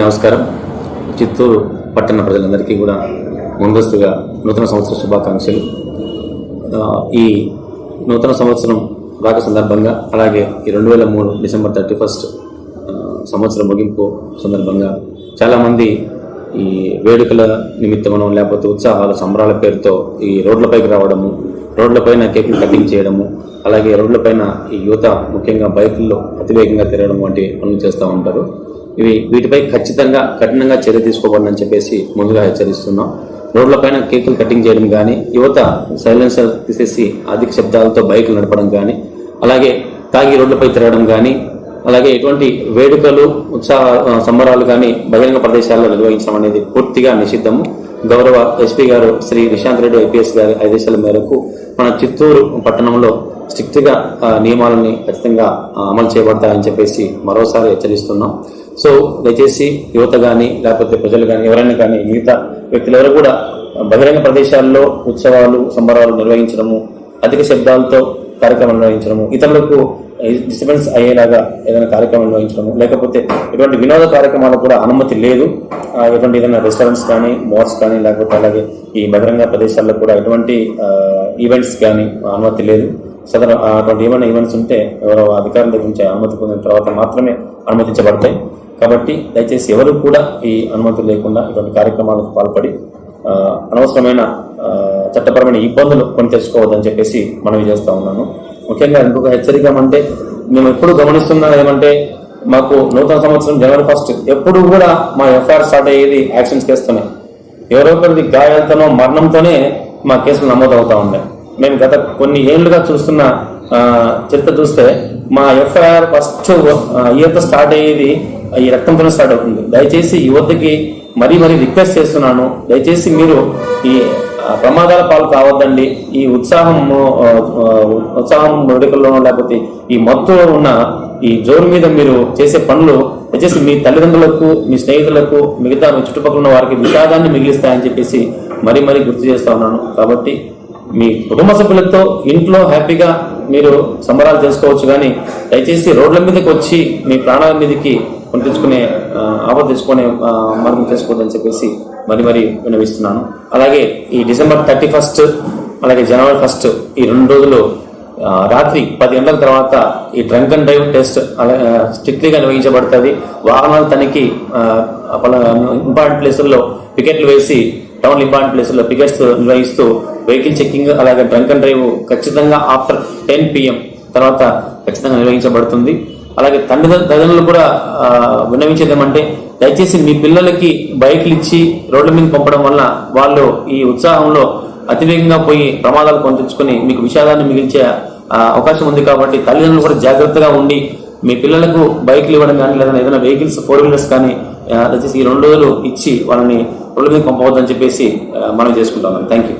నమస్కారం. చిత్తూరు పట్టణ ప్రజలందరికీ కూడా ముందస్తుగా నూతన సంవత్సర శుభాకాంక్షలు. ఈ నూతన సంవత్సరం రాక సందర్భంగా అలాగే ఈ రెండు వేల మూడు డిసెంబర్ థర్టీ ఫస్ట్ సంవత్సరం ముగింపు సందర్భంగా చాలామంది ఈ వేడుకల నిమిత్తమనో లేకపోతే ఉత్సాహాలు సంబరాల పేరుతో ఈ రోడ్లపైకి రావడము రోడ్లపైన కేకులు కటింగ్ చేయడము అలాగే రోడ్లపైన ఈ యువత ముఖ్యంగా బైకుల్లో అతివేగంగా తిరగడం వంటి పనులు చేస్తూ ఉంటారు. ఇవి వీటిపై ఖచ్చితంగా కఠినంగా చర్య తీసుకోవాలని చెప్పేసి ముందుగా హెచ్చరిస్తున్నాం. రోడ్లపైన కేకులు కటింగ్ చేయడం కానీ యువత సైలెన్సర్ తీసేసి అధిక శబ్దాలతో బైకులు నడపడం కానీ అలాగే తాగి రోడ్లపై తిరగడం కానీ అలాగే ఎటువంటి వేడుకలు ఉత్సాహ సంబరాలు కానీ బహిరంగ ప్రదేశాల్లో నిర్వహించడం అనేది పూర్తిగా నిషిద్ధము. గౌరవ ఎస్పీ గారు శ్రీ నిశాంత్ రెడ్డి ఐపీఎస్ గారి ఆదేశాల మేరకు మన చిత్తూరు పట్టణంలో స్ట్రిక్ట్గా నియమాలని ఖచ్చితంగా అమలు చేయబడతాయని చెప్పేసి మరోసారి హెచ్చరిస్తున్నాం. సో దయచేసి యువత కానీ లేకపోతే ప్రజలు కానీ ఎవరైనా కానీ మిగతా వ్యక్తులు ఎవరు కూడా బహిరంగ ప్రదేశాల్లో ఉత్సవాలు సంబరాలు నిర్వహించడము అధిక శబ్దాలతో కార్యక్రమం నిర్వహించడము ఇతరులకు డిస్టర్బెన్స్ అయ్యేలాగా ఏదైనా కార్యక్రమం నిర్వహించడము లేకపోతే ఎటువంటి వినోద కార్యక్రమాలకు కూడా అనుమతి లేదు. ఎటువంటి ఏదైనా రెస్టారెంట్స్ కానీ మాల్స్ కానీ లేకపోతే అలాగే ఈ బహిరంగ ప్రదేశాల్లో కూడా ఎటువంటి ఈవెంట్స్ కానీ అనుమతి లేదు. సదరు అటువంటి ఏమైనా ఈవెంట్స్ ఉంటే ఎవరో అధికారుల దగ్గర నుంచి అనుమతి పొందిన తర్వాత మాత్రమే అనుమతించబడతాయి. కాబట్టి దయచేసి ఎవరు కూడా ఈ అనుమతి లేకుండా ఇటువంటి కార్యక్రమాలకు పాల్పడి అనవసరమైన చట్టపరమైన ఇబ్బందులు కొని తెచ్చుకోవద్దని చెప్పేసి మనవి చేస్తూ ఉన్నాను. ముఖ్యంగా ఇంకొక హెచ్చరిక అంటే మేము ఎప్పుడు గమనిస్తున్నా ఏమంటే మాకు నూతన సంవత్సరం జనవరి ఫస్ట్ ఎప్పుడు కూడా మా ఎఫ్ఐఆర్ స్టార్ట్ అయ్యేది యాక్షన్స్ కేసుతోనే. ఎవరో ఒకరిది గాయాలతోనో మరణంతోనే మా కేసులు నమోదు అవుతా ఉన్నాయి. మేము గత కొన్ని ఏళ్ళుగా చూస్తున్న చరిత్ర చూస్తే మా ఎఫ్ఐఆర్ ఫస్ట్ ఇయర్తో స్టార్ట్ అయ్యేది ఈ రక్తంతోనే స్టార్ట్ అవుతుంది. దయచేసి యువతకి మరీ మరీ రిక్వెస్ట్ చేస్తున్నాను. దయచేసి మీరు ఈ ప్రమాదాల పాలు కావద్దండి. ఈ ఉత్సాహం ఉత్సాహం వేడుకల్లోనో లేకపోతే ఈ మత్తులో ఉన్న ఈ జోరు మీద మీరు చేసే పనులు దయచేసి మీ తల్లిదండ్రులకు మీ స్నేహితులకు మిగతా మీ చుట్టుపక్కల ఉన్న వారికి విషాదాన్ని మిగిలిస్తాయని చెప్పేసి మరీ మరీ గుర్తు చేస్తా ఉన్నాను. కాబట్టి మీ కుటుంబ సభ్యులతో ఇంట్లో హ్యాపీగా మీరు సంబరాలు చేసుకోవచ్చు కానీ దయచేసి రోడ్ల మీదకి వచ్చి మీ ప్రాణాల మీదకి పంపించుకునే తెచ్చుకునే ఆ, ఆపద తెచ్చుకునే మార్గం చేసుకోవద్దని చెప్పేసి మరి మరి వినవిస్తున్నాను. అలాగే ఈ డిసెంబర్ థర్టీ ఫస్ట్ అలాగే జనవరి ఫస్ట్ ఈ రెండు రోజులు రాత్రి పది గంటల తర్వాత ఈ డ్రంక్ అండ్ డ్రైవ్ టెస్ట్ స్ట్రిక్ట్లీగా నిర్వహించబడుతుంది. వాహనాల తనిఖీ ఇంపార్టెంట్ ప్లేసుల్లో పికెట్లు వేసి టౌన్ ఇంపార్టెంట్ ప్లేసుల్లో పికెట్స్ నిర్వహిస్తూ వెహికల్ చెక్కింగ్ అలాగే డ్రంక్ అండ్ డ్రైవ్ ఖచ్చితంగా ఆఫ్టర్ టెన్ పిఎం తర్వాత ఖచ్చితంగా నిర్వహించబడుతుంది. అలాగే తండ్రి తల్లిదండ్రులు కూడా విన్నవించేది ఏమంటే దయచేసి మీ పిల్లలకి బైక్లు ఇచ్చి రోడ్ల మీద పంపడం వల్ల వాళ్ళు ఈ ఉత్సాహంలో అతివేగంగా పోయి ప్రమాదాలు పొందించుకుని మీకు విషాదాన్ని మిగిల్చే అవకాశం ఉంది కాబట్టి తల్లిదండ్రులు కూడా జాగ్రత్తగా ఉండి మీ పిల్లలకు బైక్లు ఇవ్వడం కానీ లేదా ఏదైనా వెహికల్స్ ఫోర్ వీలర్స్ కానీ దయచేసి ఈ రెండు రోజులు ఇచ్చి వాళ్ళని రోడ్ల మీద పంపవద్దని చెప్పేసి మనం చేసుకుంటాం థ్యాంక్ యూ